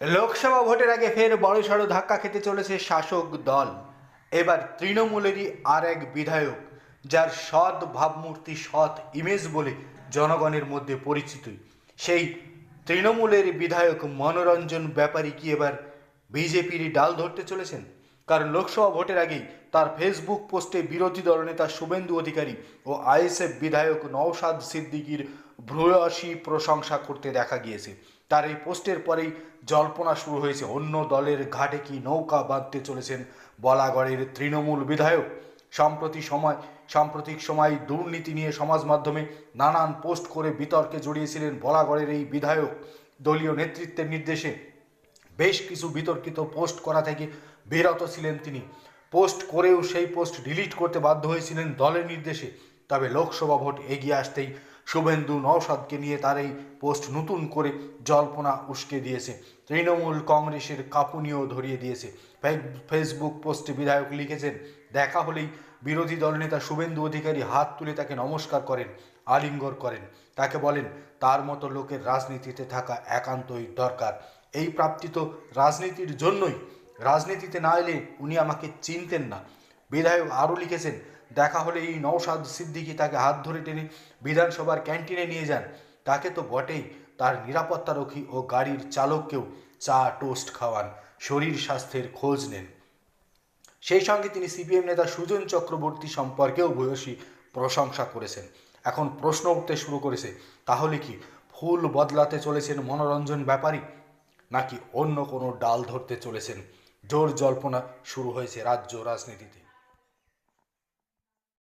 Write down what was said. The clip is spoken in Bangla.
লোকসভা ভোটের আগে ফের বড় বড়সড় ধাক্কা খেতে চলেছে শাসক দল। এবার তৃণমূলেরই আর এক বিধায়ক, যার সৎ ভাবমূর্তি, সৎ ইমেজ বলে জনগণের মধ্যে পরিচিত। সেই তৃণমূলের বিধায়ক মনোরঞ্জন ব্যাপারী কি এবার বিজেপির ডাল ধরতে চলেছেন? কারণ লোকসভা ভোটের আগেই তার ফেসবুক পোস্টে বিরোধী দলনেতা শুভেন্দু অধিকারী ও আইএসএফ বিধায়ক নওশাদ সিদ্দিকীর ভূয়সী প্রশংসা করতে দেখা গিয়েছে। তার এই পোস্টের পরেই জল্পনা শুরু হয়েছে, অন্য দলের ঘাটে কি নৌকা বাঁধতে চলেছেন বলাগড়ের তৃণমূল বিধায়ক। সম্প্রতি সময়, সাম্প্রতিক সময় দুর্নীতি নিয়ে সমাজ মাধ্যমে নানান পোস্ট করে বিতর্কে জড়িয়েছিলেন বলাগড়ের এই বিধায়ক। দলীয় নেতৃত্বের নির্দেশে বেশ কিছু বিতর্কিত পোস্ট করা থেকে বিরত ছিলেন তিনি। পোস্ট করেও সেই পোস্ট ডিলিট করতে বাধ্য হয়েছিলেন দলের নির্দেশে। তবে লোকসভা ভোট এগিয়ে আসতেই শুভেন্দু নওশাদকে নিয়ে তার এই পোস্ট নতুন করে জল্পনা উস্কে দিয়েছে। তৃণমূল কংগ্রেসের কাঁপুনিও ধরিয়ে দিয়েছে। ফেসবুক পোস্টে বিধায়ক লিখেছেন, দেখা হলেই বিরোধী দলনেতা শুভেন্দু অধিকারী হাত তুলে তাকে নমস্কার করেন আলিঙ্গর করেন। তাকে বলেন, তার মতো লোকের রাজনীতিতে থাকা একান্তই দরকার। এই প্রাপ্তি তো রাজনীতির জন্যই। রাজনীতিতে না এলে উনি আমাকে চিনতেন না। বিধায়ক আরও লিখেছেন, দেখা হলে এই নৌসাদ সিদ্দিকি তাকে হাত ধরে টেনে বিধানসভার ক্যান্টিনে নিয়ে যান। তাকে তো বটেই তার নিরাপত্তারক্ষী ও গাড়ির চালককেও চা টোস্ট খাওয়ান, শরীর স্বাস্থ্যের খোঁজ নেন। সেই সঙ্গে তিনি সিপিএম নেতা সুজন চক্রবর্তী সম্পর্কেও ভূয়সী প্রশংসা করেছেন। এখন প্রশ্ন উঠতে শুরু করেছে, তাহলে কি ফুল বদলাতে চলেছেন মনোরঞ্জন ব্যাপারী? নাকি অন্য কোনো ডাল ধরতে চলেছেন? জোর জল্পনা শুরু হয়েছে রাজ্য রাজনীতিতে।